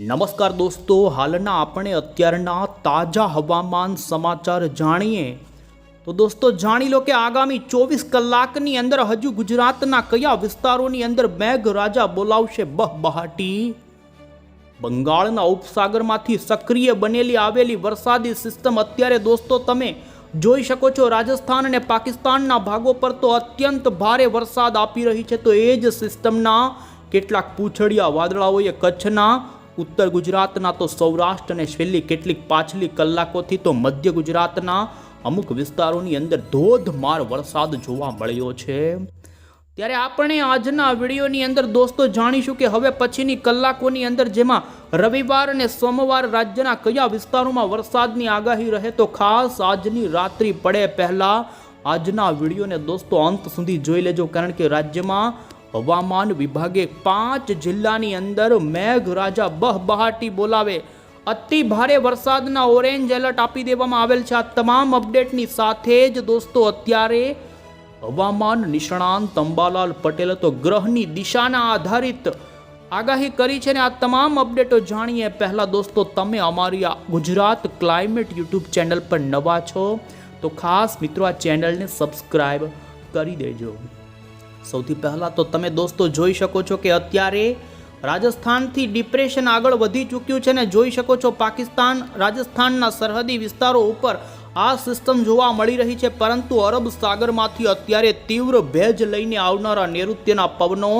નમસ્કાર દોસ્તો, હાલના આપણે અત્યારના તાજા હવામાન સમાચાર જાણીએ. તો દોસ્તો, જાણી લો કે આગામી ચોવીસ કલાકની અંદર હજુ ગુજરાતના કયા વિસ્તારોની અંદર મેઘરાજા બોલાવશે બહબહાટી? બંગાળના ઉપસાગરમાંથી સક્રિય બનેલી આવેલી વરસાદી સિસ્ટમ અત્યારે દોસ્તો તમે જોઈ શકો છો. રાજસ્થાન અને પાકિસ્તાનના ભાગો પર તો અત્યંત ભારે વરસાદ આપી રહી છે. તો એ જ સિસ્ટમના કેટલાક પૂંછડિયા વાદળાઓએ કચ્છના ઉત્તર ગુજરાતના તો સૌરાષ્ટ્ર અને છેલ્લી કેટલીક પાછલી કલાકોથી તો મધ્ય ગુજરાતના અમુક વિસ્તારોની અંદર ધોધમાર વરસાદ જોવા મળ્યો છે. ત્યારે આપણે આજના વિડીયોની અંદર દોસ્તો જાણીશું કે હવે પછીની કલાકોની અંદર જેમાં રવિવાર અને સોમવાર રાજ્યના કયા વિસ્તારોમાં વરસાદની આગાહી રહે તો ખાસ આજની રાત્રિ પડે પહેલાં આજના વિડીયોને દોસ્તો અંત સુધી જોઈ લેજો કારણ કે રાજ્યમાં હવામાન વિભાગે પાંચ જિલ્લાની અંદર મેઘરાજા બહબહાટી બોલાવે. અતિ ભારે વરસાદના ઓરેન્જ એલર્ટ આપી દેવામાં આવેલ છે. આ તમામ અપડેટની સાથે જ દોસ્તો, અત્યારે હવામાન નિષ્ણાંત અંબાલાલ પટેલે તો ગ્રહની દિશાના આધારિત આગાહી કરી છે ને આ તમામ અપડેટો જાણીએ. પહેલાં દોસ્તો, તમે અમારી આ ગુજરાત ક્લાઇમેટ યુટ્યુબ ચેનલ પર નવા છો તો ખાસ મિત્રો આ ચેનલને સબસ્ક્રાઈબ કરી દેજો. સૌથી પહેલાં તો તમે દોસ્તો જોઈ શકો છો કે અત્યારે રાજસ્થાનથી ડિપ્રેશન આગળ વધી ચૂક્યું છે ને જોઈ શકો છો પાકિસ્તાન રાજસ્થાનના સરહદી વિસ્તારો ઉપર આ સિસ્ટમ જોવા મળી રહી છે. પરંતુ અરબ સાગરમાંથી અત્યારે તીવ્ર ભેજ લઈને આવનારા નૈઋત્યના પવનો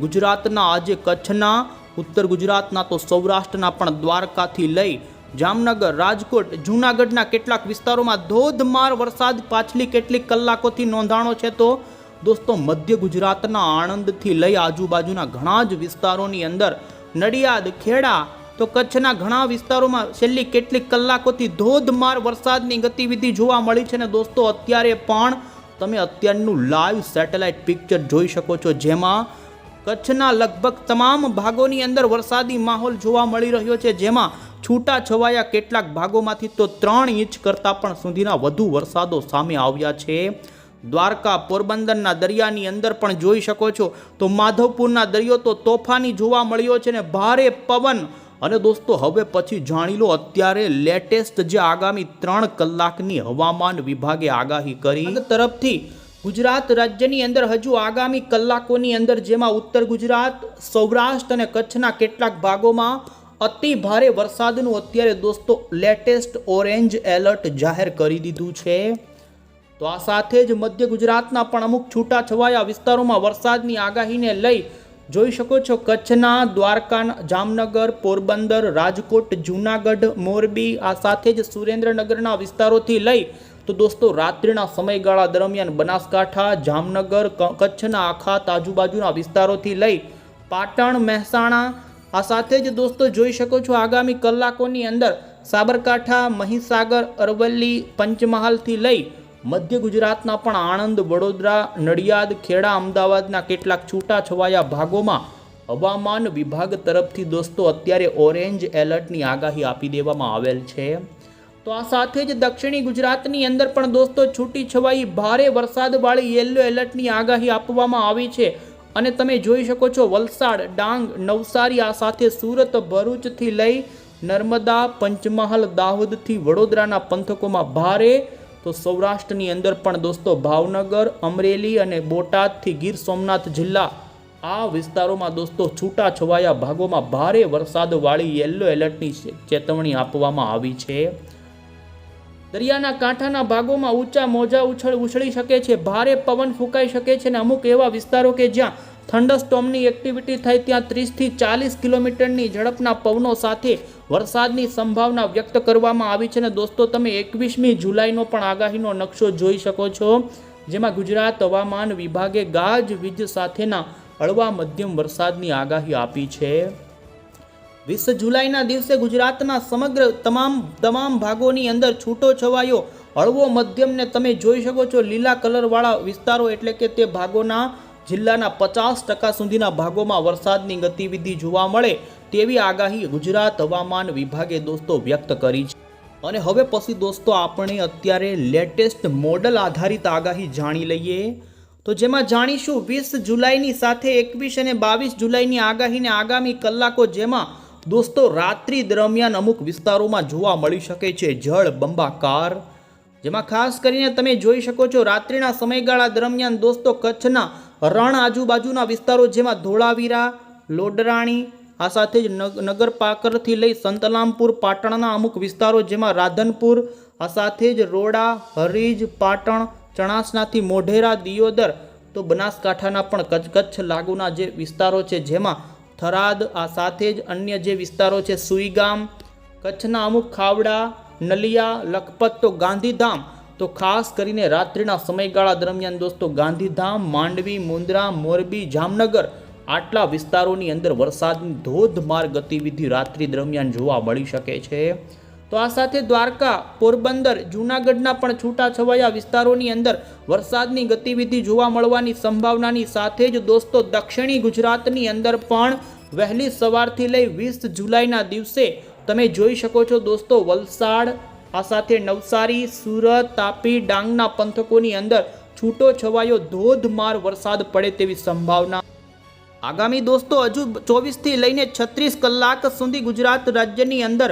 ગુજરાતના આજે કચ્છના, ઉત્તર ગુજરાતના તો સૌરાષ્ટ્રના પણ દ્વારકાથી લઈ જામનગર, રાજકોટ, જૂનાગઢના કેટલાક વિસ્તારોમાં ધોધમાર વરસાદ પાછલી કેટલીક કલાકોથી નોંધાણો છે તો દોસ્તો, મધ્ય ગુજરાતના આણંદથી લઈ આજુબાજુના ઘણા જ વિસ્તારોની અંદર નડિયાદ, ખેડા, તો કચ્છના ઘણા વિસ્તારોમાં છેલ્લી કેટલીક કલાકોથી ધોધમાર વરસાદની ગતિવિધિ જોવા મળી છે ને દોસ્તો, અત્યારે પણ તમે અત્યારનું લાઈવ સેટેલાઇટ પિક્ચર જોઈ શકો છો, જેમાં કચ્છના લગભગ તમામ ભાગોની અંદર વરસાદી માહોલ જોવા મળી રહ્યો છે, જેમાં છૂટા છવાયા કેટલાક ભાગોમાંથી તો ત્રણ ઇંચ કરતાં પણ સુધીના વધુ વરસાદો સામે આવ્યા છે. દ્વારકા પોરબંદરના દરિયાની અંદર પણ જોઈ શકો છો. તો માધવપુરના દરિયો તો તોફાની જોવા મળ્યો છે ને ભારે પવન. અને દોસ્તો, હવે પછી જાણી લો અત્યારે લેટેસ્ટ જે આગામી ત્રણ કલાકની હવામાન વિભાગે આગાહી કરી. તરફથી ગુજરાત રાજ્યની અંદર હજુ આગામી કલાકોની અંદર જેમાં ઉત્તર ગુજરાત, સૌરાષ્ટ્ર અને કચ્છના કેટલાક ભાગોમાં અતિ ભારે વરસાદનું અત્યારે દોસ્તો લેટેસ્ટ ઓરેન્જ એલર્ટ જાહેર કરી દીધું છે. તો આ સાથે જ મધ્ય ગુજરાતના પણ અમુક છૂટા છવાયા વિસ્તારોમાં વરસાદની આગાહીને લઈ જોઈ શકો છો કચ્છના, દ્વારકા, જામનગર, પોરબંદર, રાજકોટ, જૂનાગઢ, મોરબી, આ સાથે જ સુરેન્દ્રનગરના વિસ્તારોથી લઈ તો દોસ્તો રાત્રિના સમયગાળા દરમિયાન બનાસકાંઠા, જામનગર કચ્છના આખાત આજુબાજુના વિસ્તારોથી લઈ પાટણ, મહેસાણા, આ સાથે જ દોસ્તો જોઈ શકો છો આગામી કલાકોની અંદર સાબરકાંઠા, મહીસાગર, અરવલ્લી, પંચમહાલથી લઈ મધ્ય ગુજરાતના પણ આણંદ, વડોદરા, નડિયાદ, ખેડા, અમદાવાદના કેટલાક છૂટા છવાયા ભાગોમાં હવામાન વિભાગ તરફથી દોસ્તો, અત્યારે ઓરેન્જ એલર્ટની આગાહી આપી દેવામાં આવેલ છે. તો આ સાથે જ દક્ષિણી ગુજરાતની અંદર પણ દોસ્તો છૂટી છવાઈ ભારે વરસાદવાળી યલો એલર્ટની આગાહી આપવામાં આવી છે. અને તમે જોઈ શકો છો, વલસાડ, ડાંગ, નવસારી આ સાથે સુરત, ભરૂચથી લઈ નર્મદા, પંચમહાલ, દાહોદથી વડોદરાના પંથકોમાં ભારે તો સૌરાષ્ટ્રની અંદર પણ દોસ્તો ભાવનગર, અમરેલી અને બોટાદથી ગીર સોમનાથ જિલ્લા આ વિસ્તારોમાં દોસ્તો છૂટા છવાયા ભાગોમાં ભારે વરસાદવાળી યલો એલર્ટની ચેતવણી આપવામાં આવી છે. દરિયાના કાંઠાના ભાગોમાં ઊંચા મોજા ઉછળ, ઉછળી શકે છે, ભારે પવન ફૂંકાઈ શકે છે અને અમુક એવા વિસ્તારો કે જ્યાં થંડરસ્ટોમની એક્ટિવિટી થાય ત્યાં ત્રીસથી ચાલીસ કિલોમીટરની ઝડપના પવનો સાથે વરસાદની સંભાવના વ્યક્ત કરવામાં આવી છે. અને દોસ્તો, તમે એકવીસમી જુલાઈનો પણ આગાહીનો નકશો જોઈ શકો છો, જેમાં ગુજરાત હવામાન વિભાગે ગાજવીજ સાથેના હળવા મધ્યમ વરસાદની આગાહી આપી છે. વીસ જુલાઈના દિવસે ગુજરાતના સમગ્ર તમામ તમામ ભાગોની અંદર છૂટો છવાયો હળવો મધ્યમને તમે જોઈ શકો છો. લીલા કલરવાળા વિસ્તારો એટલે કે તે ભાગોના જિલ્લાના પચાસ ટકા સુધીના ભાગોમાં વરસાદની ગતિવિધિ જોવા મળે તેવી આગાહી ગુજરાત હવામાન વિભાગે દોસ્તો વ્યક્ત કરી છે. અને હવે પછી દોસ્તો આપણે અત્યારે લેટેસ્ટ મોડલ આધારિત આગાહી જાણી લઈએ. તો જેમાં જાણીશું વીસ જુલાઈની સાથે એકવીસ અને બાવીસ જુલાઈની આગાહીને આગામી કલાકો જેમાં દોસ્તો રાત્રિ દરમિયાન અમુક વિસ્તારોમાં જોવા મળી શકે છે જળ બંબાકાર. જેમાં ખાસ કરીને તમે જોઈ શકો છો રાત્રિના સમયગાળા દરમિયાન દોસ્તો કચ્છના રણ આજુબાજુના વિસ્તારો જેમાં ધોળાવીરા, લોડરાણી, આ સાથે જ નગ- નગરપાકરથી લઈ સંતલામપુર, પાટણના અમુક વિસ્તારો જેમાં રાધનપુર, આ સાથે જ રોડા, હરીજ, પાટણ, ચણાસનાથી મોઢેરા, દિયોદર, તો બનાસકાંઠાના પણ કચ્છ લાગુના જે વિસ્તારો છે જેમાં થરાદ, આ સાથે જ અન્ય જે વિસ્તારો છે, સુઈગામ, કચ્છના અમુક ખાવડા, નલિયા, લખપત, તો ગાંધીધામ તો ખાસ કરીને રાત્રિના સમયગાળા દરમિયાન દોસ્તો, ગાંધીધામ, માંડવી મુન્દ્રા મોરબી, જામનગર આટલા વિસ્તારોની અંદર વરસાદની ધોધમાર ગતિવિધિ રાત્રિ દરમિયાન જોવા મળી શકે છે. તો આ સાથે દ્વારકા, પોરબંદર, જૂનાગઢના પણ છૂટાછવાયા વિસ્તારોની અંદર વરસાદની ગતિવિધિ જોવા મળવાની સંભાવનાની સાથે જ દોસ્તો, દક્ષિણી ગુજરાતની અંદર પણ વહેલી સવારથી લઈ વીસ જુલાઈના દિવસે તમે જોઈ શકો છો દોસ્તો, વલસાડ આ સાથે નવસારી, સુરત, તાપી, ડાંગના પંથકોની અંદર છૂટો છવાયો ધોધમાર વરસાદ પડે તેવી સંભાવના. આગામી દોસ્તો, હજુ ચોવીસથી લઈને છત્રીસ કલાક સુધી ગુજરાત રાજ્યની અંદર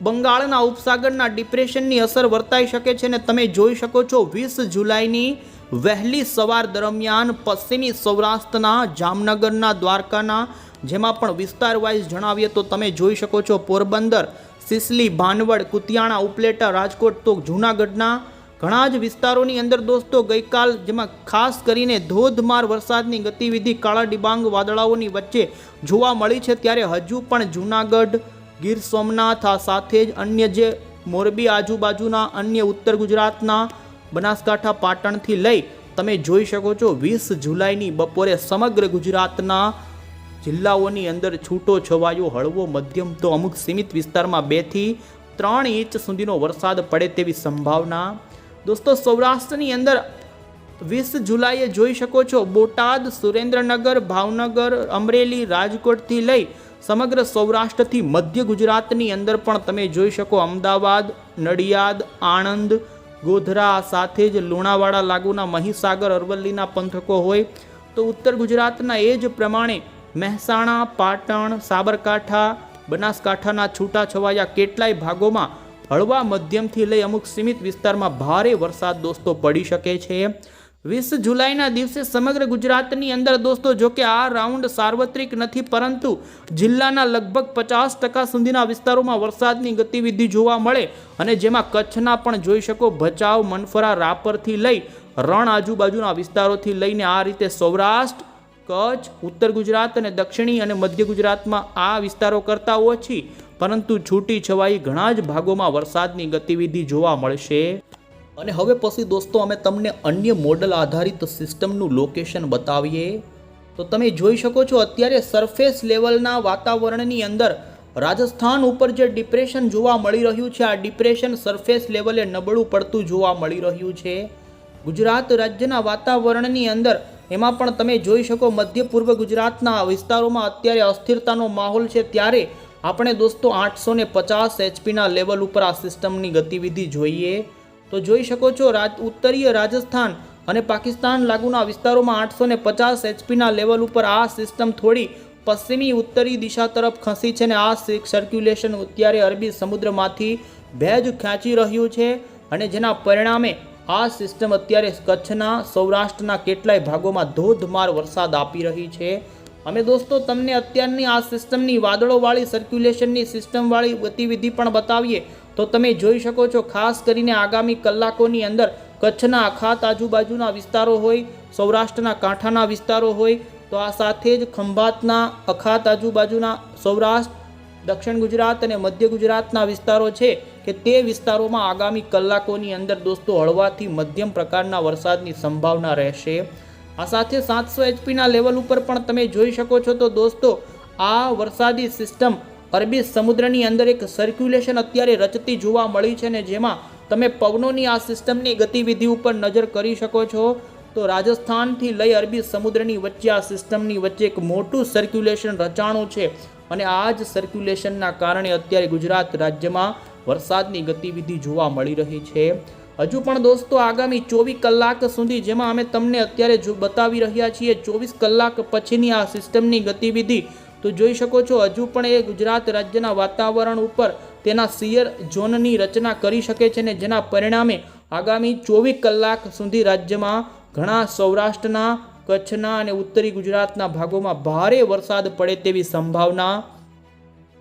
બંગાળના ઉપસાગરના ડિપ્રેશનની અસર વર્તાઈ શકે છે અને તમે જોઈ શકો છો વીસ જુલાઈની વહેલી સવાર દરમિયાન પશ્ચિમી સૌરાષ્ટ્રના, જામનગરના, દ્વારકાના, જેમાં પણ વિસ્તાર વાઇઝ જણાવીએ તો તમે જોઈ શકો છો પોરબંદર સિસલી, ભાનવડ, કુતિયાણા, ઉપલેટા, રાજકોટ તો જૂનાગઢના ઘણા જ વિસ્તારોની અંદર દોસ્તો, ગઈકાલ જેમાં ખાસ કરીને ધોધમાર વરસાદની ગતિવિધિ કાળા ડિબાંગ વાદળાઓની વચ્ચે જોવા મળી છે, ત્યારે હજુ પણ જૂનાગઢ, ગીર સોમનાથ, આ સાથે જ અન્ય જે મોરબી આજુબાજુના અન્ય ઉત્તર ગુજરાતના બનાસકાંઠા, પાટણથી લઈ તમે જોઈ શકો છો, વીસ જુલાઈની બપોરે સમગ્ર ગુજરાતના જિલ્લાઓની અંદર છૂટો છવાયો, હળવો મધ્યમ તો અમુક સીમિત વિસ્તારમાં બેથી ત્રણ ઇંચ સુધીનો વરસાદ પડે તેવી સંભાવના. દોસ્તો, સૌરાષ્ટ્રની અંદર વીસ જુલાઈએ જોઈ શકો છો, બોટાદ, સુરેન્દ્રનગર, ભાવનગર, અમરેલી, રાજકોટથી લઈ સમગ્ર સૌરાષ્ટ્રથી મધ્ય ગુજરાતની અંદર પણ તમે જોઈ શકો અમદાવાદ, નડિયાદ, આણંદ, ગોધરા સાથે જ લુણાવાડા, લાગુના મહીસાગર, અરવલ્લીના પંથકો હોય. તો ઉત્તર ગુજરાતના એ જ પ્રમાણે મહેસાણા, પાટણ, સાબરકાંઠા, બનાસકાંઠાના છૂટાછવાયા કેટલાય ભાગોમાં હળવા મધ્યમથી લઈ અમુક સીમિત વિસ્તારમાં ભારે વરસાદ દોસ્તો પડી શકે છે. વીસ જુલાઈના દિવસે સમગ્ર ગુજરાતની અંદર દોસ્તો જો કે આ રાઉન્ડ સાર્વત્રિક નથી, પરંતુ જિલ્લાના લગભગ પચાસ ટકા સુધીના વિસ્તારોમાં વરસાદની ગતિવિધિ જોવા મળે અને જેમાં કચ્છના પણ જોઈ શકો ભચાઉ, મનફરા, રાપરથી લઈ રણ આજુબાજુના વિસ્તારોથી લઈને આ રીતે સૌરાષ્ટ્ર કચ્છ, ઉત્તર ગુજરાત અને દક્ષિણી અને મધ્ય ગુજરાતમાં આ વિસ્તારો કરતાં ઓછી પરંતુ છૂટી છવાઈ ઘણા જ ભાગોમાં વરસાદની ગતિવિધિ જોવા મળશે. અને હવે પછી દોસ્તો, અમે તમને અન્ય મોડલ આધારિત સિસ્ટમનું લોકેશન બતાવીએ. તો તમે જોઈ શકો છો, અત્યારે સરફેસ લેવલના વાતાવરણની અંદર રાજસ્થાન ઉપર જે ડિપ્રેશન જોવા મળી રહ્યું છે, આ ડિપ્રેશન સરફેસ લેવલે નબળું પડતું જોવા મળી રહ્યું છે. ગુજરાત રાજ્યના વાતાવરણની અંદર એમાં પણ તમે જોઈ શકો મધ્ય પૂર્વ ગુજરાતના વિસ્તારોમાં અત્યારે અસ્થિરતાનો માહોલ છે ત્યારે આપણે દોસ્તો આઠસો ને પચાસ એચપીના લેવલ ઉપર આ સિસ્ટમની ગતિવિધિ જોઈએ. તો જોઈ શકો છો રાજ, ઉત્તરીય રાજસ્થાન અને પાકિસ્તાન લાગુના વિસ્તારોમાં આઠસો ને પચાસ એચપીના લેવલ ઉપર આ સિસ્ટમ થોડી પશ્ચિમી ઉત્તરી દિશા તરફ ખસી છે ને આ સર્ક્યુલેશન અત્યારે અરબી સમુદ્રમાંથી ભેજ ખેંચી રહ્યું છે અને જેના પરિણામે આ સિસ્ટમ અત્યારે કચ્છના સૌરાષ્ટ્રના કેટલાય ભાગોમાં ધોધમાર વરસાદ આપી રહી છે. અમે દોસ્તો, તમને અત્યારની આ સિસ્ટમની વાદળોવાળી સર્ક્યુલેશનની સિસ્ટમવાળી ગતિવિધિ પણ બતાવીએ. તો તમે જોઈ શકો છો, ખાસ કરીને આગામી કલાકોની અંદર કચ્છના અખાત આજુબાજુના વિસ્તારો હોય, સૌરાષ્ટ્રના કાંઠાના વિસ્તારો હોય, તો આ સાથે જ ખંભાતના અખાત આજુબાજુના સૌરાષ્ટ્ર દક્ષિણ ગુજરાત અને મધ્ય ગુજરાતના વિસ્તારો છે કે તે વિસ્તારોમાં આગામી કલાકોની અંદર દોસ્તો હળવાથી મધ્યમ પ્રકારના વરસાદની સંભાવના રહેશે. આ સાથે સાતસો એચપીના લેવલ ઉપર પણ તમે જોઈ શકો છો તો દોસ્તો આ વરસાદી સિસ્ટમ અરબી સમુદ્રની અંદર એક સર્ક્યુલેશન અત્યારે રચતી જોવા મળી છે ને જેમાં તમે પવનોની આ સિસ્ટમની ગતિવિધિ ઉપર નજર કરી શકો છો. તો રાજસ્થાનથી લઈ અરબી સમુદ્રની વચ્ચે આ સિસ્ટમની વચ્ચે એક મોટું સર્ક્યુલેશન રચાણું છે. અને આ જ સર્ક્યુલેશનના કારણે અત્યારે ગુજરાત રાજ્યમાં વરસાદની ગતિવિધિ જોવા મળી રહી છે. હજુ પણ દોસ્તો આગામી ચોવીસ કલાક સુધી જેમાં અમે તમને અત્યારે જો બતાવી રહ્યા છીએ, ચોવીસ કલાક પછીની આ સિસ્ટમની ગતિવિધિ, તો જોઈ શકો છો હજુ પણ એ ગુજરાત રાજ્યના વાતાવરણ ઉપર તેના સિયર ઝોનની રચના કરી શકે છે ને જેના પરિણામે આગામી ચોવીસ કલાક સુધી રાજ્યમાં ઘણા સૌરાષ્ટ્રના કચ્છના અને ઉત્તરી ગુજરાતના ભાગોમાં ભારે વરસાદ પડે તેવી સંભાવના.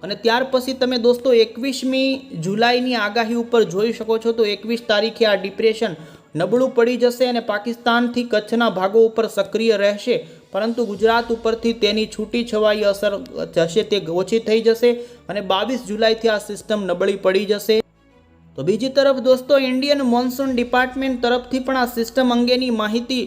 અને ત્યાર પછી તમે દોસ્તો એકવીસમી જુલાઈની આગાહી ઉપર જોઈ શકો છો, તો એકવીસ તારીખે આ ડિપ્રેશન નબળું પડી જશે અને પાકિસ્તાનથી કચ્છના ભાગો ઉપર સક્રિય રહેશે. પરંતુ ગુજરાત ઉપરથી તેની છૂટી છવાઈ અસર જશે, તે ઓછી થઈ જશે અને બાવીસ જુલાઈથી આ સિસ્ટમ નબળી પડી જશે. તો બીજી તરફ દોસ્તો ઇન્ડિયન મોન્સૂન ડિપાર્ટમેન્ટ તરફથી પણ આ સિસ્ટમ અંગેની માહિતી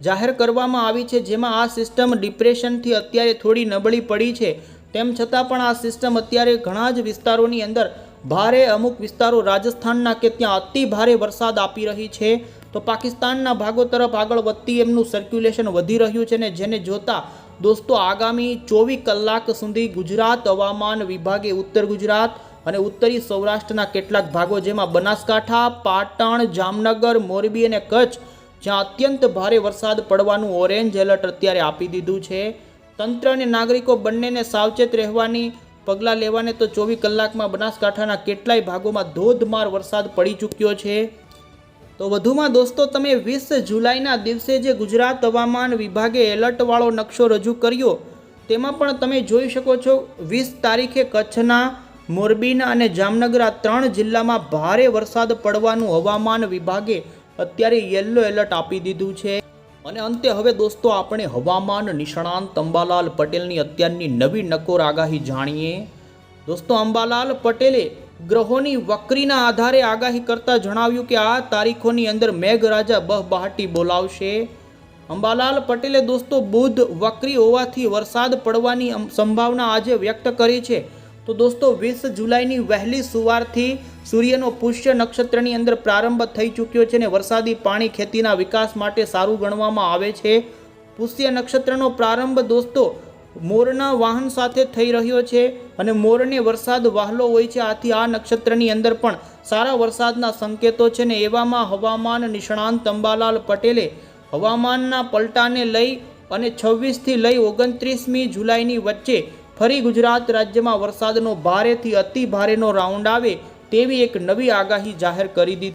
જાહેર કરવામાં આવી છે, જેમાં આ સિસ્ટમ ડિપ્રેશનથી અત્યારે થોડી નબળી પડી છે. તેમ છતાં પણ આ સિસ્ટમ અત્યારે ઘણા જ વિસ્તારોની અંદર ભારે અમુક વિસ્તારો રાજસ્થાનના કે ત્યાં અતિ ભારે વરસાદ આપી રહી છે. તો પાકિસ્તાનના ભાગો તરફ આગળ વધતી એમનું સર્ક્યુલેશન વધી રહ્યું છે ને જેને જોતા દોસ્તો આગામી ચોવીસ કલાક સુધી ગુજરાત હવામાન વિભાગે ઉત્તર ગુજરાત અને ઉત્તરી સૌરાષ્ટ્રના કેટલાક ભાગો, જેમાં બનાસકાંઠા, પાટણ, જામનગર, મોરબી અને કચ્છ જ્યાં અત્યંત ભારે વરસાદ પડવાનું ઓરેન્જ એલર્ટ અત્યારે આપી દીધું છે. તંત્ર અને નાગરિકો બંનેને સાવચેત રહેવાની, પગલાં લેવાને તો ચોવીસ કલાકમાં બનાસકાંઠાના કેટલાય ભાગોમાં ધોધમાર વરસાદ પડી ચૂક્યો છે. તો વધુમાં દોસ્તો, તમે વીસ જુલાઈના દિવસે જે ગુજરાત હવામાન વિભાગે એલર્ટવાળો નકશો રજૂ કર્યો, તેમાં પણ તમે જોઈ શકો છો, વીસ તારીખે કચ્છના, મોરબીના અને જામનગર આ ત્રણ જિલ્લામાં ભારે વરસાદ પડવાનું હવામાન વિભાગે અત્યારે યલો એલર્ટ આપી દીધું છે. અને અંતે હવે દોસ્તો આપણે હવામાન નિષ્ણાંત અંબાલાલ પટેલની અત્યારની નવી નકોર આગાહી જાણીએ. દોસ્તો અંબાલાલ પટેલે ગ્રહોની વક્રીના આધારે આગાહી કરતા જણાવ્યું કે આ તારીખોની અંદર મેઘરાજા બહબહાટી બોલાવશે. અંબાલાલ પટેલે દોસ્તો બુધ વક્રી હોવાથી વરસાદ પડવાની સંભાવના આજે વ્યક્ત કરી છે. તો દોસ્તો વીસ જુલાઈની વહેલી સુવારથી સૂર્યનો પુષ્ય નક્ષત્રની અંદર પ્રારંભ થઈ ચૂક્યો છે ને વરસાદી પાણી ખેતીના વિકાસ માટે સારું ગણવામાં આવે છે. પુષ્ય નક્ષત્રનો પ્રારંભ દોસ્તો મોરના વાહન સાથે થઈ રહ્યો છે અને મોરને વરસાદ વહાલો હોય છે. આથી આ નક્ષત્રની અંદર પણ સારા વરસાદના સંકેતો છે ને એવામાં હવામાન નિષ્ણાંત અંબાલાલ પટેલે હવામાનના પલટાને લઈ અને છવ્વીસથી લઈ ઓગણત્રીસમી જુલાઈની વચ્ચે ફરી ગુજરાત રાજ્યમાં વરસાદનો ભારેથી અતિ ભારેનો રાઉન્ડ આવે તેવી એક નવી આગાહી જાહેર કરી દીધી